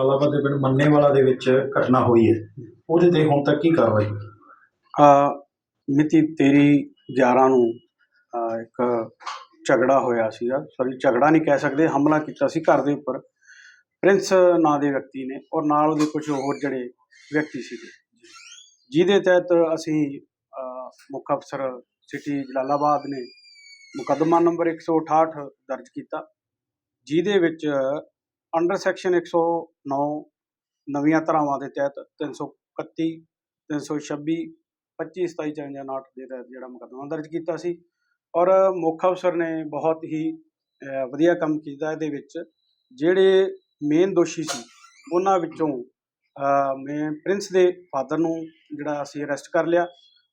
ਜਲਾਲਾਬਾਦ ਦੇ ਪਿੰਡ ਮੰਨੇਵਾਲਾ ਦੇ ਵਿੱਚ ਘਟਨਾ ਹੋਈ ਹੈ। ਉਹਦੇ ਤੇ ਹੁਣ ਤੱਕ ਕੀ ਕਾਰਵਾਈ ਹੋਈ? ਮਿਤੀ 13 11 ਨੂੰ ਅ, ਇੱਕ ਝਗੜਾ ਹੋਇਆ ਸੀਗਾ। ਸੌਰੀ ਝਗੜਾ ਨਹੀਂ ਕਹਿ ਸਕਦੇ ਹਮਲਾ ਕੀਤਾ ਸੀ ਘਰ ਦੇ ਉੱਪਰ। ਪ੍ਰਿੰਸ ਨਾਂ ਦੇ ਵਿਅਕਤੀ ਨੇ ਔਰ ਨਾਲ ਉਹਦੇ ਕੁਝ ਹੋਰ ਜਿਹੜੇ ਵਿਅਕਤੀ ਸੀਗੇ। ਜਿਹਦੇ ਤਹਿਤ ਅਸੀਂ ਅ, ਮੁੱਖ ਅਫਸਰ ਸਿਟੀ ਜਲਾਲਾਬਾਦ ਨੇ ਮੁਕੱਦਮਾ ਨੰਬਰ 168 ਦਰਜ ਕੀਤਾ। ਜਿਹਦੇ ਵਿੱਚ ਅੰਡਰ ਸੈਕਸ਼ਨ 109 ਨਵੀਆਂ ਧਾਰਾਵਾਂ ਦੇ ਤਹਿਤ 331 326 25 27 54 ਨਾਟ ਦੇ ਤਹਿਤ ਜਿਹੜਾ ਮੁਕੱਦਮਾ ਦਰਜ ਕੀਤਾ ਸੀ। ਔਰ ਮੁੱਖ ਅਫਸਰ ਨੇ ਬਹੁਤ ਹੀ ਵਧੀਆ ਕੰਮ ਕੀਤਾ ਇਹਦੇ ਵਿੱਚ। ਜਿਹੜੇ ਮੇਨ ਦੋਸ਼ੀ ਸੀ, ਉਹਨਾਂ ਵਿੱਚੋਂ ਮੈਂ ਪ੍ਰਿੰਸ ਦੇ ਫਾਦਰ ਨੂੰ ਜਿਹੜਾ ਅਸੀਂ ਅਰੈਸਟ ਕਰ ਲਿਆ।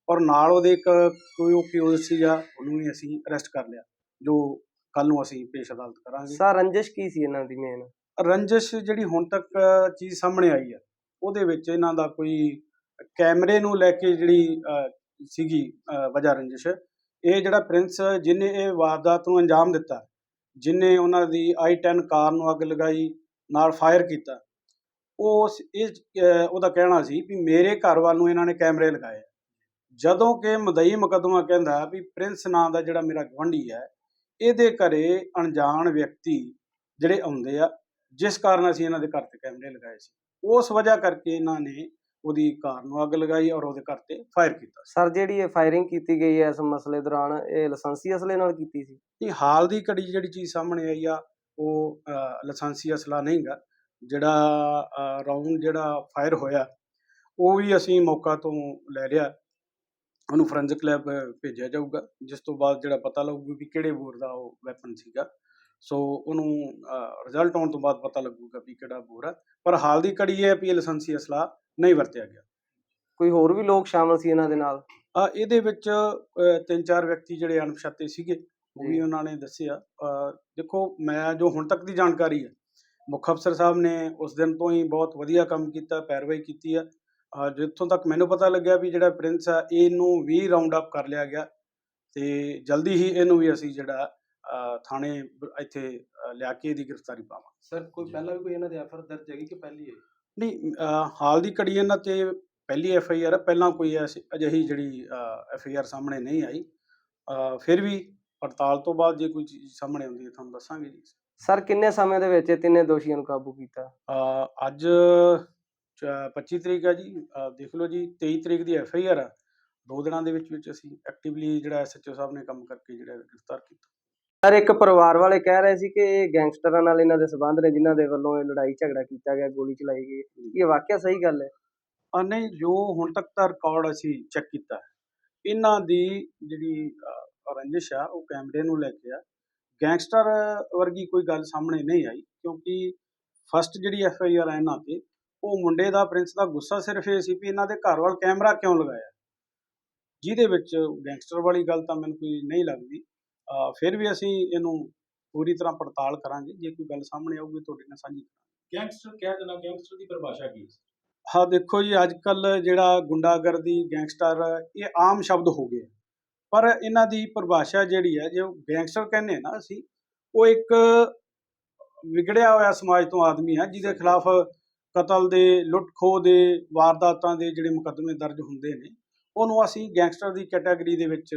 ਔਰ ਨਾਲ ਉਹਦੇ ਇੱਕ ਕੋਈ ਓਪੀਓ ਸੀਗਾ, ਉਹਨੂੰ ਵੀ ਅਸੀਂ ਅਰੈਸਟ ਕਰ ਲਿਆ, ਜੋ ਕੱਲ ਨੂੰ ਅਸੀਂ ਪੇਸ਼ ਅਦਾਲਤ ਕਰਾਂਗੇ। ਸਰ, ਰੰਜਿਸ਼ ਕੀ ਸੀ ਇਹਨਾਂ ਦੀ ਮੇਨ ਰੰਜਿਸ਼ ਜਿਹੜੀ ਹੁਣ ਤੱਕ ਚੀਜ਼ ਸਾਹਮਣੇ ਆਈ ਹੈ ਉਹਦੇ ਵਿੱਚ ਇਹਨਾਂ ਦਾ ਕੋਈ ਕੈਮਰੇ ਨੂੰ ਲੈ ਕੇ ਜਿਹੜੀ ਸੀਗੀ ਵਜ੍ਹਾ ਰੰਜਿਸ਼, ਇਹ ਜਿਹੜਾ ਪ੍ਰਿੰਸ ਜਿਹਨੇ ਇਹ ਵਾਰਦਾਤ ਨੂੰ ਅੰਜਾਮ ਦਿੱਤਾ ਜਿਹਨੇ ਉਹਨਾਂ ਦੀ i10 ਕਾਰ ਨੂੰ ਅੱਗ ਲਗਾਈ, ਨਾਲ ਫਾਇਰ ਕੀਤਾ, ਉਹ ਇਸ ਉਹਦਾ ਕਹਿਣਾ ਸੀ ਵੀ ਮੇਰੇ ਘਰ ਵੱਲ ਨੂੰ ਇਹਨਾਂ ਨੇ ਕੈਮਰੇ ਲਗਾਏ। ਜਦੋਂ ਕਿ ਮਦਈ ਮੁਕੱਦਮਾ ਕਹਿੰਦਾ ਵੀ ਪ੍ਰਿੰਸ ਨਾਂ ਦਾ ਜਿਹੜਾ ਮੇਰਾ ਗਵੰਡੀ ਹੈ, ਇਹਦੇ ਘਰੇ ਅਣਜਾਣ ਵਿਅਕਤੀ ਜਿਹੜੇ ਆਉਂਦੇ ਆ ਜਿਸ ਕਾਰਨ ਅਸੀਂ ਇਹਨਾਂ ਦੇ ਘਰ ਤੇ ਕੈਮਰੇ ਲਗਾਏ ਸੀ। ਉਸ ਵਜ੍ਹਾ ਕਰਕੇ ਇਹਨਾਂ ਨੇ ਉਹਦੀ ਕਾਰ ਨੂੰ ਅੱਗ ਲਗਾਈ ਔਰ ਉਹਦੇ ਘਰ ਤੇ ਫਾਇਰ ਕੀਤਾ ਸਰ ਜਿਹੜੀ ਇਹ ਫਾਇਰਿੰਗ ਕੀਤੀ ਗਈ ਹੈ ਇਸ ਮਸਲੇ ਦੌਰਾਨ ਇਹ ਲਾਇਸੈਂਸੀ ਅਸਲੇ ਨਾਲ ਕੀਤੀ ਸੀ? ਇਹ ਹਾਲ ਦੀ ਘੜੀ ਜਿਹੜੀ ਚੀਜ਼ ਸਾਹਮਣੇ ਆਈ ਆ ਉਹ ਲਾਇਸੈਂਸੀ ਅਸਲਾ ਨਹੀਂਗਾ ਜਿਹੜਾ ਰਾਉਂਡ ਜਿਹੜਾ ਫਾਇਰ ਹੋਇਆ ਉਹ ਵੀ ਅਸੀਂ ਮੌਕਾ ਤੋਂ ਲੈ ਲਿਆ। ਉਹਨੂੰ ਫੋਰੈਂਸਿਕ ਲੈਬ ਭੇਜਿਆ ਜਾਊਗਾ ਜਿਸ ਤੋਂ ਬਾਅਦ ਜਿਹੜਾ ਪਤਾ ਲੱਗੂ ਵੀ ਕਿਹੜੇ ਬੋਰ ਦਾ ਉਹ ਵੈਪਨ ਸੀਗਾ। ਸੋ ਉਹਨੂੰ ਰਿਜ਼ਲਟ ਆਉਣ ਤੋਂ ਬਾਅਦ ਪਤਾ ਲੱਗੂਗਾ ਵੀ ਕਿਹੜਾ ਬੋਰ ਹੈ ਪਰ ਹਾਲ ਦੀ ਘੜੀ ਇਹ ਹੈ ਵੀ ਇਹ ਲਾਇਸੈਂਸੀ ਅਸਲਾ ਨਹੀਂ ਵਰਤਿਆ ਗਿਆ। ਕੋਈ ਹੋਰ ਵੀ ਲੋਕ ਸ਼ਾਮਲ ਸੀ ਇਹਨਾਂ ਦੇ ਨਾਲ? ਆ ਇਹਦੇ ਵਿੱਚ ਤਿੰਨ ਚਾਰ ਵਿਅਕਤੀ ਜਿਹੜੇ ਅਣਪਛਾਤੇ ਸੀਗੇ ਉਹ ਵੀ। ਉਹਨਾਂ ਨੇ ਦੱਸਿਆ। ਦੇਖੋ ਮੈਂ ਜੋ ਹੁਣ ਤੱਕ ਦੀ ਜਾਣਕਾਰੀ ਹੈ ਮੁੱਖ ਅਫਸਰ ਸਾਹਿਬ ਨੇ ਉਸ ਦਿਨ ਤੋਂ ਹੀ ਬਹੁਤ ਵਧੀਆ ਕੰਮ ਕੀਤਾ ਪੈਰਵਾਈ ਕੀਤੀ ਆ। ਜਿੱਥੋਂ ਤੱਕ ਮੈਨੂੰ ਪਤਾ ਲੱਗਿਆ ਵੀ ਜਿਹੜਾ ਪ੍ਰਿੰਸ ਆ ਇਹਨੂੰ ਵੀ ਰਾਉਂਡ ਅਪ ਕਰ ਲਿਆ ਗਿਆ। ਤੇ ਜਲਦੀ ਹੀ ਇਹਨੂੰ ਵੀ ਅਸੀਂ ਜਿਹੜਾ ਥਾਣੇ ਇੱਥੇ ਲਿਆ ਕੇ ਇਹਦੀ ਗ੍ਰਿਫਤਾਰੀ ਪਾਵਾਂਗੇ ਸਰ ਕੋਈ ਪਹਿਲਾਂ ਵੀ ਕੋਈ ਇਹਨਾਂ ਦੇ ਐਫਰ ਦਰਜ ਹੈਗੀ ਕਿ ਪਹਿਲੀ ਹੈ? ਨਹੀਂ ਹਾਲ ਦੀ ਘੜੀ ਇਹਨਾਂ ਤੇ ਪਹਿਲੀ ਐਫ ਆਈ ਆਰ ਹੈ ਪਹਿਲਾਂ ਕੋਈ ਅਜਿਹੀ ਜਿਹੜੀ ਐਫ ਆਈ ਆਰ ਸਾਹਮਣੇ ਨਹੀਂ ਆਈ। ਫਿਰ ਵੀ ਪੜਤਾਲ ਤੋਂ ਬਾਅਦ ਜੇ ਕੋਈ ਚੀਜ਼ ਸਾਹਮਣੇ ਆਉਂਦੀ ਹੈ ਤੁਹਾਨੂੰ ਦੱਸਾਂਗੇ ਜੀ। ਸਰ ਕਿੰਨੇ ਸਮੇਂ ਦੇ ਵਿੱਚ ਇਹ ਤਿੰਨੇ ਦੋਸ਼ੀਆਂ ਨੂੰ ਕਾਬੂ ਕੀਤਾ? ਅੱਜ ਚ- 25 ਤਰੀਕ ਹੈ ਜੀ। ਦੇਖ ਲਓ ਜੀ 23 ਤਰੀਕ ਦੀ ਐਫ ਆਈ ਆਰ ਆ। ਦੋ ਦਿਨਾਂ ਦੇ ਵਿੱਚ ਵਿੱਚ ਅਸੀਂ ਐਕਟਿਵਲੀ ਜਿਹੜਾ ਐਸਐਚਓ ਸਾਹਿਬ ਨੇ ਕੰਮ ਕਰਕੇ ਜਿਹੜਾ ਗ੍ਰਿਫਤਾਰ ਕੀਤਾ। ਸਰ ਇੱਕ ਪਰਿਵਾਰ ਵਾਲੇ ਕਹਿ ਰਹੇ ਸੀ ਕਿ ਇਹ ਗੈਂਗਸਟਰਾਂ ਨਾਲ ਇਹਨਾਂ ਦੇ ਸਬੰਧ ਨੇ ਜਿਨ੍ਹਾਂ ਦੇ ਵੱਲੋਂ ਇਹ ਲੜਾਈ ਝਗੜਾ ਕੀਤਾ ਗਿਆ ਗੋਲੀ ਚਲਾਈ ਗਈ। ਇਹ ਵਾਕਿਆ ਸਹੀ ਗੱਲ ਹੈ? ਅ, ਨਹੀਂ ਜੋ ਹੁਣ ਤੱਕ ਦਾ ਰਿਕਾਰਡ ਅਸੀਂ ਚੈੱਕ ਕੀਤਾ ਹੈ, ਇਹਨਾਂ ਦੀ ਜਿਹੜੀ ਅ, ਰੰਜਿਸ਼ ਆ ਉਹ ਕੈਮਰੇ ਨੂੰ ਲੈ ਕੇ ਆ। ਗੈਂਗਸਟਰ ਵਰਗੀ ਕੋਈ ਗੱਲ ਸਾਹਮਣੇ ਨਹੀਂ ਆਈ ਕਿਉਂਕਿ ਫਸਟ ਜਿਹੜੀ ਐਫ ਆਈ ਆਰ ਇਹਨਾਂ ਤੇ ਉਹ ਮੁੰਡੇ ਦਾ ਪ੍ਰਿੰਸ ਦਾ ਗੁੱਸਾ ਸਿਰਫ ਇਹ ਸੀ ਵੀ ਇਹਨਾਂ ਦੇ ਘਰ ਵੱਲ ਕੈਮਰਾ ਕਿਉਂ ਲਗਾਇਆ? ਜਿਹਦੇ ਵਿੱਚ ਗੈਂਗਸਟਰ ਵਾਲੀ ਗੱਲ ਤਾਂ ਮੈਨੂੰ ਕੋਈ ਨਹੀਂ ਲੱਗਦੀ। ਫਿਰ ਵੀ ਅਸੀਂ ਇਹਨੂੰ ਪੂਰੀ ਤਰ੍ਹਾਂ ਪੜਤਾਲ ਕਰਾਂਗੇ। ਜੇ ਕੋਈ ਗੱਲ ਸਾਹਮਣੇ ਆਊਗੀ ਤੁਹਾਡੇ ਨਾਲ ਸਾਂਝੀ ਗੈਂਗਸਟਰ ਕਿਹਾ ਜਾਂਦਾ ਗੈਂਗਸਟਰ ਦੀ ਪਰਿਭਾਸ਼ਾ ਕੀ ਹੈ? ਹਾਂ ਦੇਖੋ ਜੀ ਅੱਜ ਕੱਲ ਜਿਹੜਾ ਗੁੰਡਾਗਰਦੀ ਗੈਂਗਸਟਰ ਇਹ ਆਮ ਸ਼ਬਦ ਹੋ ਗਏ। ਪਰ ਇਹਨਾਂ ਦੀ ਪਰਿਭਾਸ਼ਾ ਜਿਹੜੀ ਹੈ ਜੋ ਗੈਂਗਸਟਰ ਕਹਿੰਦੇ ਆ ਨਾ ਅਸੀਂ ਉਹ ਇੱਕ ਵਿਗੜਿਆ ਹੋਇਆ ਸਮਾਜ ਤੋਂ ਆਦਮੀ ਹੈ ਜਿਹਦੇ ਖਿਲਾਫ ਕਤਲ ਦੇ ਲੁੱਟ ਖੋਹ ਦੇ ਵਾਰਦਾਤਾਂ ਦੇ ਜਿਹੜੇ ਮੁਕੱਦਮੇ ਦਰਜ ਹੁੰਦੇ ਨੇ ਉਹਨੂੰ ਅਸੀਂ ਗੈਂਗਸਟਰ ਦੀ ਕੈਟਾਗਰੀ ਦੇ ਵਿੱਚ